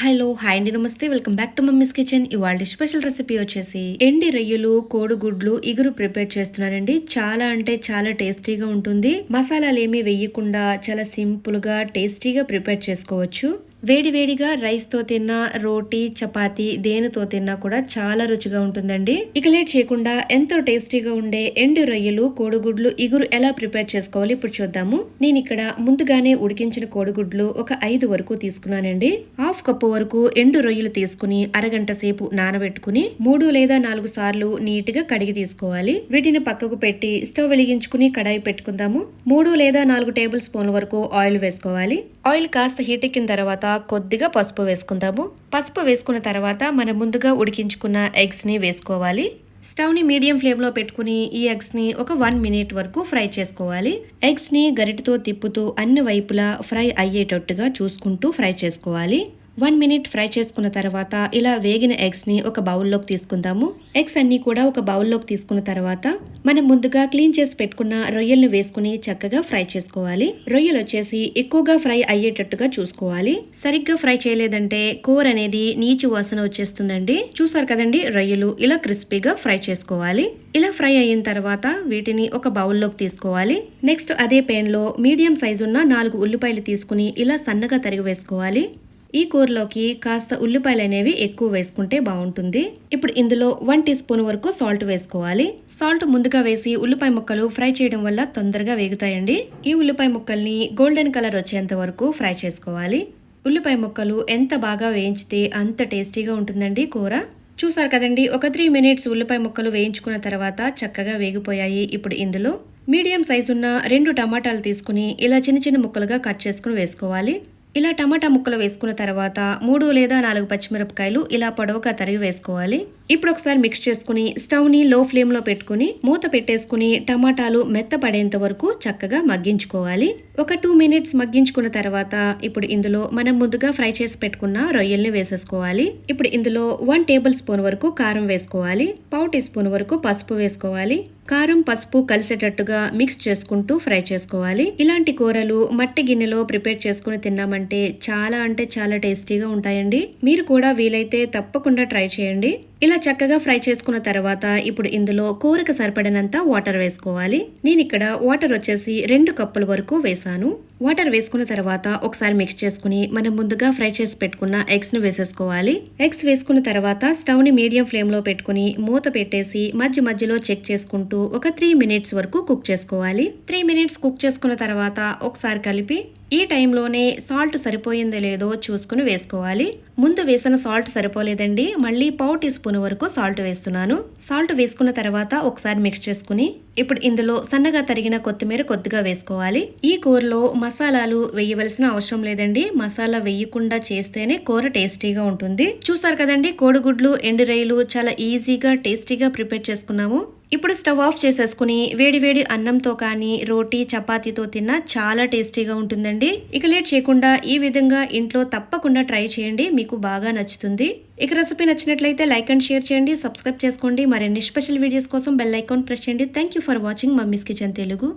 Hello hi అండి నమస్తే. Welcome back to mummy's kitchen. ఇవాళ స్పెషల్ రెసిపీ వచ్చేసి ఎండి రొయ్యలు కోడిగుడ్లు ఇగురు ప్రిపేర్ చేస్తున్నానండి. చాలా అంటే చాలా టేస్టీగా ఉంటుంది. మసాలాలు ఏమీ వేయకుండా చాలా సింపుల్గా టేస్టీగా ప్రిపేర్ చేసుకోవచ్చు. వేడివేడిగా రైస్తో తిన్నా రోటీ చపాతి దేనితో తిన్నా కూడా చాలా రుచిగా ఉంటుందండి. ఇక లేట్ చేయకుండా ఎంతో టేస్టీగా ఉండే ఎండు రొయ్యలు కోడిగుడ్లు ఇగురు ఎలా ప్రిపేర్ చేసుకోవాలి ఇప్పుడు చూద్దాము. నేను ఇక్కడ ముందుగానే ఉడికించిన కోడిగుడ్లు ఒక ఐదు వరకు తీసుకున్నానండి. హాఫ్ కప్పు వరకు ఎండు రొయ్యలు తీసుకుని అరగంట సేపు నానబెట్టుకుని మూడు లేదా నాలుగు సార్లు నీట్గా కడిగి తీసుకోవాలి. వీటిని పక్కకు పెట్టి స్టవ్ వెలిగించుకుని కడాయి పెట్టుకుందాము. మూడు లేదా నాలుగు టేబుల్ స్పూన్ల వరకు ఆయిల్ వేసుకోవాలి. ఆయిల్ కాస్త హీట్ ఎక్కిన తర్వాత కొద్దిగా పసుపు వేసుకుందాము. పసుపు వేసుకున్న తర్వాత మనం ముందుగా ఉడికించుకున్న ఎగ్స్ని వేసుకోవాలి. స్టవ్ని మీడియం ఫ్లేమ్లో పెట్టుకుని ఈ ఎగ్స్ని ఒక వన్ మినిట్ వరకు ఫ్రై చేసుకోవాలి. ఎగ్స్ని గరిటతో తిప్పుతూ అన్ని వైపులా ఫ్రై అయ్యేటట్టుగా చూసుకుంటూ ఫ్రై చేసుకోవాలి. వన్ మినిట్ ఫ్రై చేసుకున్న తర్వాత ఇలా వేగిన ఎగ్స్ని ఒక బౌల్లోకి తీసుకుందాము. ఎగ్స్ అన్నీ కూడా ఒక బౌల్లోకి తీసుకున్న తర్వాత మనం ముందుగా క్లీన్ చేసి పెట్టుకున్న రొయ్యల్ని వేసుకుని చక్కగా ఫ్రై చేసుకోవాలి. రొయ్యలు వచ్చేసి ఎక్కువగా ఫ్రై అయ్యేటట్టుగా చూసుకోవాలి. సరిగ్గా ఫ్రై చేయలేదంటే కూర అనేది నీచు వాసన వచ్చేస్తుందండి. చూసారు కదండి రొయ్యలు ఇలా క్రిస్పీగా ఫ్రై చేసుకోవాలి. ఇలా ఫ్రై అయిన తర్వాత వీటిని ఒక బౌల్లోకి తీసుకోవాలి. నెక్స్ట్ అదే పెన్లో మీడియం సైజు ఉన్న నాలుగు ఉల్లిపాయలు తీసుకుని ఇలా సన్నగా తరిగి వేసుకోవాలి. ఈ కూరలోకి కాస్త ఉల్లిపాయలు అనేవి ఎక్కువ వేసుకుంటే బాగుంటుంది. ఇప్పుడు ఇందులో వన్ టీ స్పూన్ వరకు సాల్ట్ వేసుకోవాలి. సాల్ట్ ముందుగా వేసి ఉల్లిపాయ ముక్కలు ఫ్రై చేయడం వల్ల తొందరగా వేగుతాయండి. ఈ ఉల్లిపాయ ముక్కల్ని గోల్డెన్ కలర్ వచ్చేంత వరకు ఫ్రై చేసుకోవాలి. ఉల్లిపాయ ముక్కలు ఎంత బాగా వేయించితే అంత టేస్టీగా ఉంటుందండి కూర. చూసారు కదండి ఒక త్రీ మినిట్స్ ఉల్లిపాయ ముక్కలు వేయించుకున్న తర్వాత చక్కగా వేగిపోయాయి ఇప్పుడు ఇందులో. మీడియం సైజు ఉన్న రెండు టమాటాలు తీసుకుని ఇలా చిన్న చిన్న ముక్కలుగా కట్ చేసుకుని వేసుకోవాలి. ఇలా టమాటా ముక్కలు వేసుకున్న తర్వాత మూడు లేదా నాలుగు పచ్చిమిరపకాయలు ఇలా పొడవుగా తరిగి వేసుకోవాలి. ఇప్పుడు ఒకసారి మిక్స్ చేసుకుని స్టవ్ని లో ఫ్లేమ్లో పెట్టుకుని మూత పెట్టేసుకుని టమాటాలు మెత్తపడేంత వరకు చక్కగా మగ్గించుకోవాలి. ఒక టూ మినిట్స్ మగ్గించుకున్న తర్వాత ఇప్పుడు ఇందులో మనం ముందుగా ఫ్రై చేసి పెట్టుకున్న రొయ్యల్ని వేసేసుకోవాలి. ఇప్పుడు ఇందులో వన్ టేబుల్ స్పూన్ వరకు కారం వేసుకోవాలి. పావు టీ స్పూన్ వరకు పసుపు వేసుకోవాలి. కారం పసుపు కలిసేటట్టుగా మిక్స్ చేసుకుంటూ ఫ్రై చేసుకోవాలి. ఇలాంటి కూరలు మట్టి గిన్నెలో ప్రిపేర్ చేసుకుని తిన్నామంటే చాలా అంటే చాలా టేస్టీగా ఉంటాయండి. మీరు కూడా వీలైతే తప్పకుండా ట్రై చేయండి. ఇలా చక్కగా ఫ్రై చేసుకున్న తర్వాత ఇప్పుడు ఇందులో కూరకు సరిపడినంత వాటర్ వేసుకోవాలి. నేను ఇక్కడ వాటర్ వచ్చేసి రెండు కప్పుల వరకు వేసాను. వాటర్ వేసుకున్న తర్వాత ఒకసారి మిక్స్ చేసుకుని మనం ముందుగా ఫ్రై చేసి పెట్టుకున్న ఎగ్స్ను వేసేసుకోవాలి. ఎగ్స్ వేసుకున్న తర్వాత స్టవ్ని మీడియం ఫ్లేమ్లో పెట్టుకుని మూత పెట్టేసి మధ్య మధ్యలో చెక్ చేసుకుంటూ ఒక త్రీ మినిట్స్ వరకు కుక్ చేసుకోవాలి. త్రీ మినిట్స్ కుక్ చేసుకున్న తర్వాత ఒకసారి కలిపి ఈ టైంలోనే సాల్ట్ సరిపోయిందో లేదో చూసుకుని వేసుకోవాలి. ముందు వేసిన సాల్ట్ సరిపోలేదండి. మళ్ళీ పావు టీ స్పూన్ వరకు సాల్ట్ వేస్తున్నాను. సాల్ట్ వేసుకున్న తర్వాత ఒకసారి మిక్స్ చేసుకుని ఇప్పుడు ఇందులో సన్నగా తరిగిన కొత్తిమీర కొద్దిగా వేసుకోవాలి. ఈ కూరలో మసాలాలు వేయవలసిన అవసరం లేదండి. మసాలా వేయకుండా చేస్తేనే కూర టేస్టీగా ఉంటుంది. చూసారు కదండి కోడిగుడ్లు ఎండు చాలా ఈజీగా టేస్టీగా ప్రిపేర్ చేసుకున్నాము. ఇప్పుడు స్టవ్ ఆఫ్ చేసేసుకుని వేడి వేడి అన్నంతో కానీ రోటీ చపాతీతో తిన్నా చాలా టేస్టీగా ఉంటుందండి. ఇక లేట్ చేయకుండా ఈ విధంగా ఇంట్లో తప్పకుండా ట్రై చేయండి. మీకు బాగా నచ్చుతుంది. ఇక రెసిపీ నచ్చినట్లయితే లైక్ అండ్ షేర్ చేయండి. సబ్స్క్రైబ్ చేసుకోండి. మరిన్ని స్పెషల్ వీడియోస్ కోసం బెల్ ఐకాన్ ప్రెస్ చేయండి. Thank you for watching mummy's kitchen Telugu.